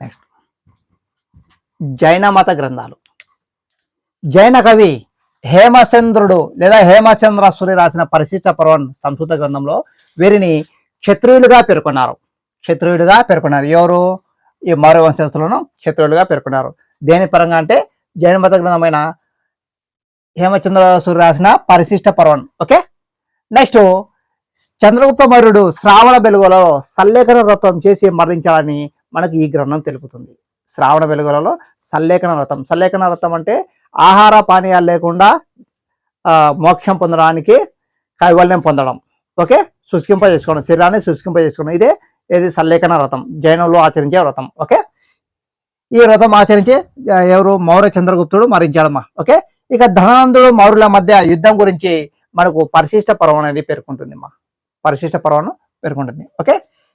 Next జైన మత గ్రంథాలు. జైన కవి హేమచంద్రుడు లేదా హేమచంద్ర సూర్య రాసిన పరిశిష్ట పర్వన్ సంస్కృత గ్రంథంలో వీరిని క్షత్రియులుగా పేర్కొన్నారు. క్షత్రియులుగా పేర్కొన్నారు. ఎవరు? ఈ మౌర్య వంశస్థులను క్షత్రియులుగా పేర్కొన్నారు. దేని పరంగా అంటే జైన మత గ్రంథమైన హేమచంద్ర సూర్య రాసిన పరిశిష్ట పర్వన్ ఓకే? నెక్స్ట్ చంద్రగుప్త మౌర్యుడు శ్రావణ బెలుగులో సల్లేఖన వ్రతం చేసి మరణించాలని మనకు ఈ గ్రంథం తెలుపుతుంది. శ్రావణ వెలుగులలో సల్లేఖన రథం సల్లేఖన రథం అంటే ఆహార పానీయాలు లేకుండా మోక్షం పొందడానికి కైవల్యం పొందడం. ఓకే? శుష్కింప చేసుకోవడం శరీరాన్ని శుష్కింప చేసుకోవడం ఇదే ఏది? సల్లేఖన రథం జైనంలో ఆచరించే వ్రతం. ఓకే? ఈ వ్రతం ఆచరించి ఎవరు? మౌర్య చంద్రగుప్తుడు మరించాడమ్మా ఓకే? ఇక ధనానందుడు మౌర్యుల మధ్య యుద్ధం గురించి మనకు పరిశిష్ట పర్వం అనేది పేర్కొంటుందిమ్మా. పరిశిష్ట పర్వం పేర్కొంటుంది. ఓకే?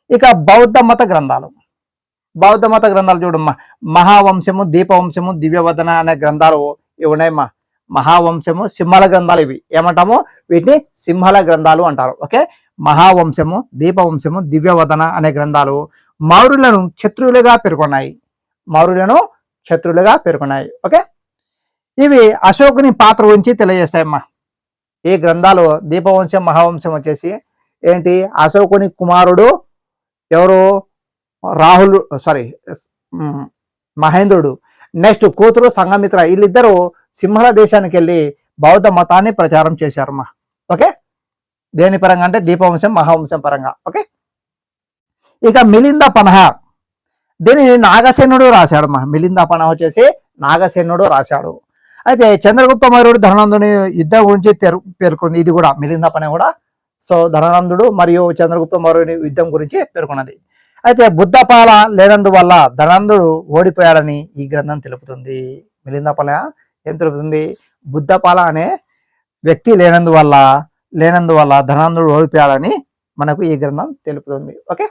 ఇక బౌద్ధ మత గ్రంథాలు. బౌద్ధ మత గ్రంథాలు చూడమ్మా మహావంశము దీపవంశము దివ్యవదన అనే గ్రంథాలు ఇవి ఉన్నాయమ్మా మహావంశము సింహల గ్రంథాలు ఇవి. ఏమంటాము? వీటిని సింహల గ్రంథాలు అంటారు. ఓకే? మహావంశము దీపవంశము దివ్యవదన అనే గ్రంథాలు మౌర్యులను శత్రువులుగా పేర్కొన్నాయి. మౌరులను శత్రువులుగా పేర్కొన్నాయి. ఓకే? ఇవి అశోకుని పాత్ర గురించి తెలియజేస్తాయమ్మా. ఈ గ్రంథాలు దీపవంశం మహావంశం వచ్చేసి ఏంటి? అశోకుని కుమారుడు ఎవరు? రాహుల్ సారీ మహేంద్రుడు. నెక్స్ట్ కూతురు సంఘమిత్ర వీళ్ళిద్దరూ సింహల దేశానికి వెళ్ళి బౌద్ధ మతాన్ని ప్రచారం చేశారమ్మా. ఓకే? దేని పరంగా అంటే దీపవంశం మహావంశం పరంగా. ఓకే? ఇక మిలింద పనహ. దీనిని నాగసేనుడు రాశాడమ్మా. మిలింద పనహ వచ్చేసి నాగసేనుడు రాశాడు. అయితే చంద్రగుప్త మౌర్యుడు ధనందుని యుద్ధం గురించి పేర్కొంది. ఇది కూడా మిలింద పనే కూడా. సో ధననందుడు మరియు చంద్రగుప్త మౌర్యుని యుద్ధం గురించి పేర్కొన్నది. అయితే బుద్ధపాల లేనందువల్ల ధనందుడు ఓడిపోయాడని ఈ గ్రంథం తెలుపుతుంది. మిలిందపాల ఏం తెలుపుతుంది? బుద్ధపాల అనే వ్యక్తి లేనందువల్ల లేనందువల్ల ధనందుడు ఓడిపోయాడని మనకు ఈ గ్రంథం తెలుపుతుంది. ఓకే?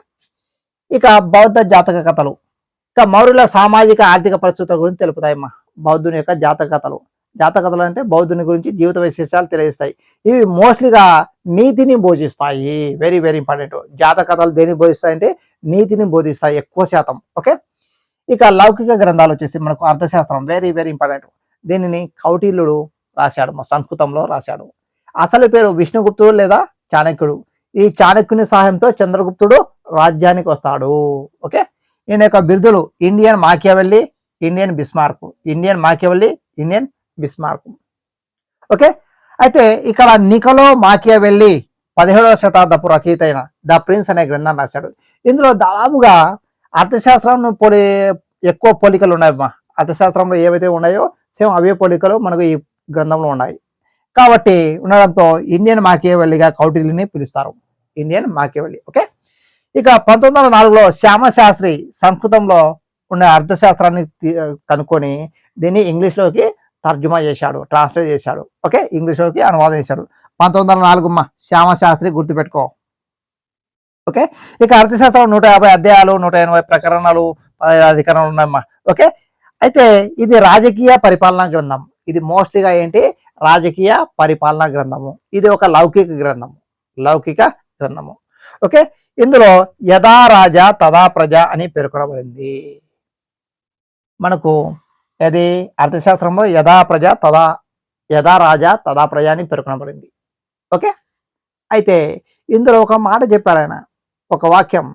ఇక బౌద్ధ జాతక కథలు. ఇక మౌర్యుల సామాజిక ఆర్థిక పరిస్థితుల గురించి తెలుపుతాయమ్మా బౌద్ధుని యొక్క జాతక కథలు. జాతకథలు అంటే బౌద్ధుని గురించి జీవిత విశేషాలు తెలియజేస్తాయి. ఇవి మోస్ట్లీగా నీతిని బోధిస్తాయి. వెరీ వెరీ ఇంపార్టెంట్ జాతకథలు దేని దేన్ని బోధిస్తాయి అంటే నీతిని బోధిస్తాయి ఎక్కువ శాతం. ఓకే ఇక లౌకిక గ్రంథాలు వచ్చేసి మనకు అర్థశాస్త్రం. వెరీ వెరీ ఇంపార్టెంట్ దీనిని కౌటిల్యుడు రాశాడు మా సంస్కృతంలో రాశాడు. అసలు పేరు విష్ణుగుప్తుడు లేదా చాణక్యుడు? ఈ చాణక్యుని సహాయంతో చంద్రగుప్తుడు రాజ్యానికి వస్తాడు. ఓకే ఈయన యొక్క బిరుదులు Indian Machiavelli Indian Bismarck. Indian Machiavelli Indian Bismarck. Okay? అయితే ఇక్కడ నికలో మాకియావెల్లి పదిహేడవ శతాబ్దపు రచయిత అయిన ద ప్రిన్స్ అనే గ్రంథం రాశాడు. ఇందులో దాదాపుగా అర్థశాస్త్రం పోలి ఎక్కువ పోలికలు ఉన్నాయమ్మా అర్థశాస్త్రంలో ఏవైతే ఉన్నాయో సేమ్ అవే పోలికలు మనకు ఈ గ్రంథంలో ఉన్నాయి. కాబట్టి ఉండడంతో ఇండియన్ మాకియావెల్లిగా కౌటిల్యని పిలుస్తారు. Indian Machiavelli okay? ఇక పంతొమ్మిది వందల నాలుగులో శ్యామశాస్త్రి సంస్కృతంలో ఉన్న అర్థశాస్త్రాన్ని తీ- కనుక్కొని దీన్ని ఇంగ్లీష్లోకి తర్జుమా చేశాడు ట్రాన్స్లేట్ చేశాడు. ఓకే? ఇంగ్లీష్లోకి అనువాదం చేశాడు. పంతొమ్మిది వందల నాలుగు శ్యామశాస్త్రి గుర్తుపెట్టుకో. ఓకే? ఇక అర్థశాస్త్రం నూట యాభై అధ్యాయాలు నూట ఎనభై ప్రకరణాలు పదహైదు అధికరణలు ఉన్నాయమ్మా ఓకే? అయితే ఇది రాజకీయ పరిపాలనా గ్రంథం. ఇది మోస్ట్లీగా ఏంటి? రాజకీయ పరిపాలనా గ్రంథము. ఇది ఒక లౌకిక గ్రంథము. లౌకిక గ్రంథము. ఓకే? ఇందులో యథా రాజా తదా ప్రజ అని పేర్కొనబడింది. మనకు అది అర్థశాస్త్రంలో యథా ప్రజ తదా యథా రాజా తదా ప్రజ అని పేర్కొనబడింది. ఓకే? అయితే ఇందులో ఒక మాట చెప్పాడు ఆయన. ఒక వాక్యం.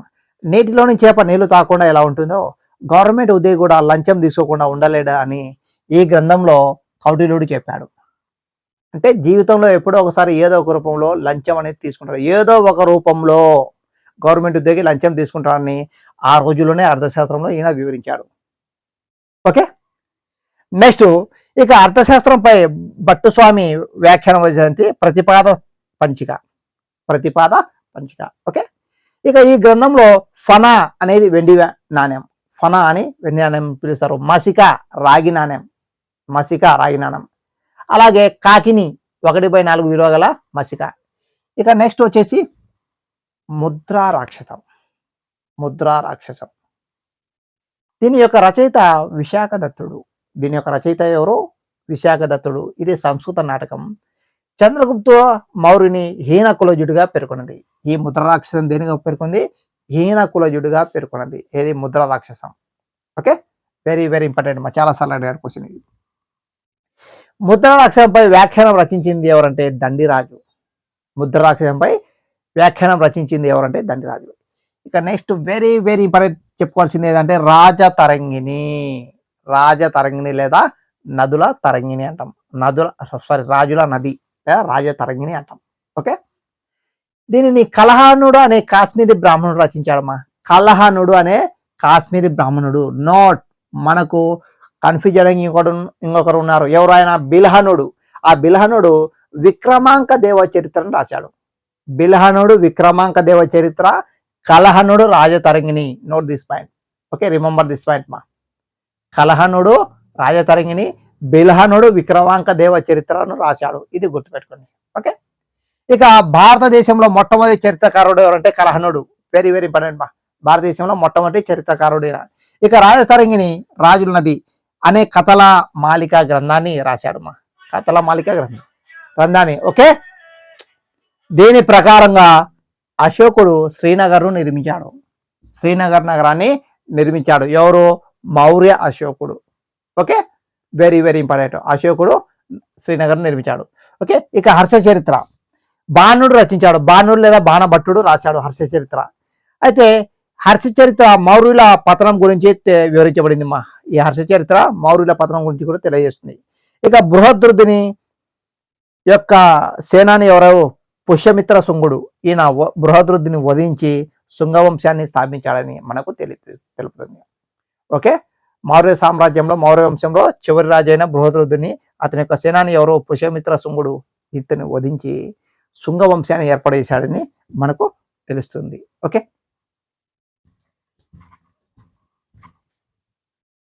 నీటిలోని చేప నీళ్ళు తాకుండా ఎలా ఉంటుందో? గవర్నమెంట్ ఉద్యోగి కూడా లంచం తీసుకోకుండా ఉండలేడా అని ఈ గ్రంథంలో కౌటిల్యుడు చెప్పాడు. అంటే జీవితంలో ఎప్పుడో ఒకసారి ఏదో ఒక రూపంలో లంచం అనేది తీసుకుంటారు. ఏదో ఒక రూపంలో గవర్నమెంట్ ఉద్యోగి లంచం తీసుకుంటాడని ఆ రోజుల్లోనే అర్థశాస్త్రంలో ఈయన వివరించాడు. ఓకే? నెక్స్ట్ ఇక అర్థశాస్త్రంపై భట్టుస్వామి వ్యాఖ్యానం వచ్చేసి ప్రతిపాద పంచిక. ప్రతిపాద పంచిక. ఓకే? ఇక ఈ గ్రంథంలో ఫనా అనేది వెండి నాణ్యం ఫనా అని వెండి నాణ్యం పిలుస్తారు. మసిక రాగి నాణ్యం మసిక రాగి నాణ్యం అలాగే కాకిని ఒకటి బై నాలుగు విలువ గల మసిక. ఇక నెక్స్ట్ వచ్చేసి ముద్రా రాక్షసం. ముద్రా రాక్షసం. దీని యొక్క రచయిత విశాఖ దత్తుడు. దీని యొక్క రచయిత ఎవరు? విశాఖదత్తుడు ఇది సంస్కృత నాటకం. చంద్రగుప్త మౌర్యుని హీన కులజుడిగా పేర్కొన్నది. ఈ ముద్ర రాక్షసం దేనిగా పేర్కొంది? హీన కులజుడిగా పేర్కొన్నది. ఏది? Mudra Rakshasam. Okay? Very very important. మా చాలాసార్లు అడిగారు క్వశ్చన్ ఇది. ముద్రాక్షరంపై వ్యాఖ్యానం రచించింది ఎవరంటే దండిరాజు. ముద్రాక్షరంపై వ్యాఖ్యానం రచించింది ఎవరంటే దండిరాజు. ఇక నెక్స్ట్ వెరీ వెరీ ఇంపార్టెంట్ చెప్పుకోవాల్సింది ఏంటంటే రాజతరంగిణి రాజతరంగిణి లేదా నదుల తరంగిణి అంటాం. నదుల సారీ రాజుల నది లేదా రాజతరంగిణి అంటాం. ఓకే? దీనిని కలహానుడు అనే కాశ్మీరీ బ్రాహ్మణుడు రచించాడమ్మా. కలహానుడు అనే కాశ్మీరీ బ్రాహ్మణుడు. నోట్ మనకు కన్ఫ్యూజ్ చేయడానికి ఇంకొకడు ఇంకొకరు ఉన్నారు. ఎవరు ఆయన? బిల్హనుడు. ఆ బిల్హనుడు విక్రమాంక దేవ చరిత్రను రాశాడు. బిల్హనుడు Vikramanka Deva Charitra కలహనుడు Rajatarangini. Note this point okay remember this point మా కలహనుడు రాజతరంగిణి బిల్హనుడు విక్రమాంక దేవ చరిత్రను రాశాడు. ఇది గుర్తుపెట్టుకోండి. ఓకే? ఇక భారతదేశంలో మొట్టమొదటి చరిత్రకారుడు ఎవరంటే కలహనుడు. వెరీ వెరీ ఇంపార్టెంట్ మా. భారతదేశంలో మొట్టమొదటి చరిత్రకారుడు ఇక రాజతరంగిణి రాజుల నది అనే కథల మాలిక గ్రంథాన్ని రాశాడు మా. కథల మాలిక గ్రంథం. గ్రంథాన్ని ఓకే? దీని ప్రకారంగా అశోకుడు శ్రీనగర్ను నిర్మించాడు. శ్రీనగర్ నగరాన్ని నిర్మించాడు. ఎవరు? మౌర్య అశోకుడు. ఓకే? వెరీ వెరీ ఇంపార్టెంట్ అశోకుడు శ్రీనగర్ నిర్మించాడు. ఓకే? ఇక హర్ష చరిత్ర. బాణుడు రచించాడు. బాణుడు లేదా బాణభట్టుడు రాశాడు హర్ష చరిత్ర. అయితే హర్ష చరిత్ర మౌర్యుల పతనం గురించి తె- వివరించబడింది మా ఈ హర్ష చరిత్ర మౌర్యుల పతనం గురించి కూడా తెలియజేస్తుంది. ఇక బృహద్రుద్ధిని యొక్క సేనాని ఎవరు? పుష్యమిత్ర శుంగుడు. ఈయన వ- బృహద్రుద్ధిని వధించి శృంగవంశాన్ని స్థాపించాడని మనకు తెలిపి తెలుపుతుంది. ఓకే? మౌర్య సామ్రాజ్యంలో మౌర్య వంశంలో చివరి రాజైన బృహద్రుద్ధిని అతని యొక్క సేనాని ఎవరో? పుష్యమిత్ర శుంగుడు. ఇతని వధించి శృంగ వంశాన్ని ఏర్పడేశాడని మనకు తెలుస్తుంది. ఓకే?